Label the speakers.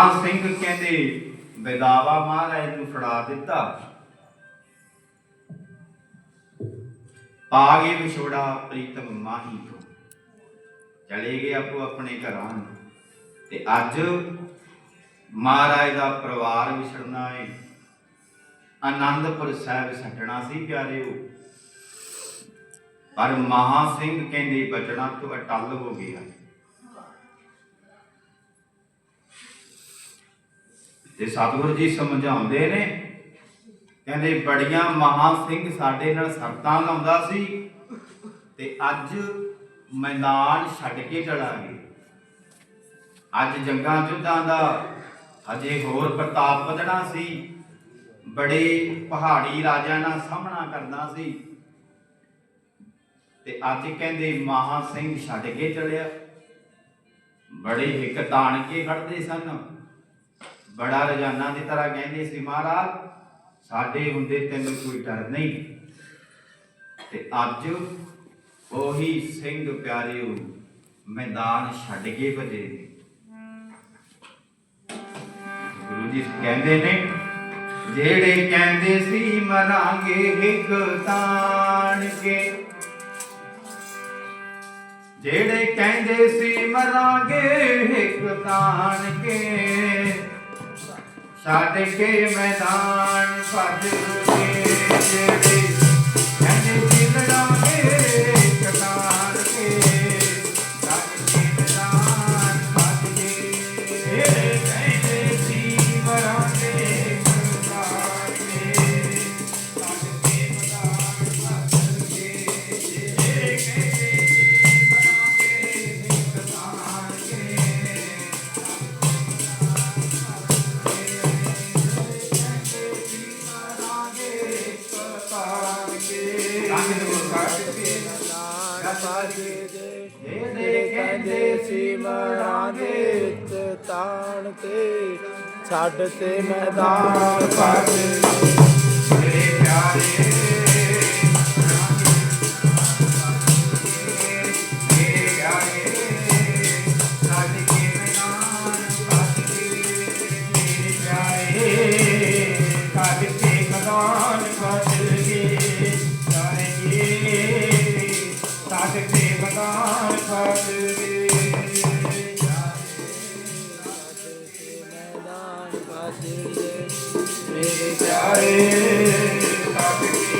Speaker 1: ਆ ਸਿੰਘ ਕਹਿੰਦੇ ਬੇਦਾਵਾ ਮਹਾਰਾਜ ਨੂੰ ਫੜਾ ਦਿੱਤਾ। ਆ ਗਏ ਵਿਛੋੜਾ ਪ੍ਰੀਤਮ ਮਾਹੀ ਤੋਂ। ਚਲੇ ਗਏ ਆਪੋ ਆਪਣੇ ਘਰਾਂ ਨੂੰ। ਤੇ ਅੱਜ ਮਹਾਰਾਜ ਦਾ ਪਰਿਵਾਰ ਵਿਛੜਨਾ ਹੈ ਆਨੰਦਪੁਰ ਸਾਹਿਬ ਛੱਡਣਾ ਸੀ ਪਿਆਰਿਓ। ਪਰ ਮਹਾ ਸਿੰਘ ਕਹਿੰਦੇ, ਬਚਣਾ ਤੋਂ ਅਟਲ ਹੋ ਗਿਆ। ਤੇ ਸਤਿਗੁਰੂ ਜੀ ਸਮਝਾਉਂਦੇ ਨੇ, ਕਹਿੰਦੇ ਬੜੀਆਂ ਮਹਾ ਸਿੰਘ ਸਾਡੇ ਨਾਲ ਸਰਤਾਂ ਲਾਉਂਦਾ ਸੀ ਤੇ ਅੱਜ ਮੈਦਾਨ ਛੱਡ ਕੇ ਚਲਾ ਗਏ ਅੱਜ ਜੰਗਾਂ ਜੁੱਧਾਂ ਦਾ ਅਜੇ ਹੋਰ ਪ੍ਰਤਾਪ ਵਧਣਾ ਸੀ, ਬੜੇ ਪਹਾੜੀ ਰਾਜਿਆਂ ਨਾਲ ਸਾਹਮਣਾ ਕਰਨਾ ਸੀ ਤੇ ਅੱਜ ਕਹਿੰਦੇ ਮਹਾ ਸਿੰਘ ਛੱਡ ਕੇ ਚਲਿਆ। ਬੜੇ ਹਿੱਕ ਤਾਣ ਕੇ ਖੜਦੇ ਸਨ। ਬੜਾ ਰਜਾਨਾ ਦੀ ਤਰ੍ਹਾਂ ਕਹਿੰਦੇ ਸੀ ਮਹਾਰਾਜ, ਸਾਡੇ ਹੁੰਦੇ ਤੈਨੂੰ ਕੋਈ ਡਰ ਨਹੀਂ। ਤੇ ਅੱਜ ਉਹੀ ਸਿੰਘ ਪਿਆਰਿਓ, ਮੈਦਾਨ ਛੱਡ ਕੇ ਭਜੇ। ਗੁਰੂ ਜੀ ਕਹਿੰਦੇ ਨੇ, ਜਿਹੜੇ ਕਹਿੰਦੇ ਸੀ ਮਰਾਂਗੇ ਹਿੱਕ ਤਾਣ ਕੇ, ਜਿਹੜੇ ਕਹਿੰਦੇ ਸੀ ਮਰਾਂਗੇ ਹਿੱਕ ਤਾਣ ਕੇ ਛੱਡ ਕੇ ਮੈਦਾਨ ਭੱਜ ਕੇ ਜਿਹੜੇ ਕਹਿੰਦੇ ਸੀ ਲੜਾਂਗੇ ਹਿੱਕ ਕੇ। ਛੱਡ ਜਿਹੜੇ ਕਹਿੰਦੇ ਸੀ ਮਰਾਂਗੇ
Speaker 2: ਤੇ ਤਾਣ ਕੇ ਛੱਡ ਤੇ ਮੈਦਾਨ ਭੱਜ
Speaker 1: ਗਏ। ਮੈਦਾਨ ਭੱਜ ਗਏ।
Speaker 2: ਮੇਰੇ
Speaker 1: ਪਿਆਰੇ ਛੱਡ ਕੇ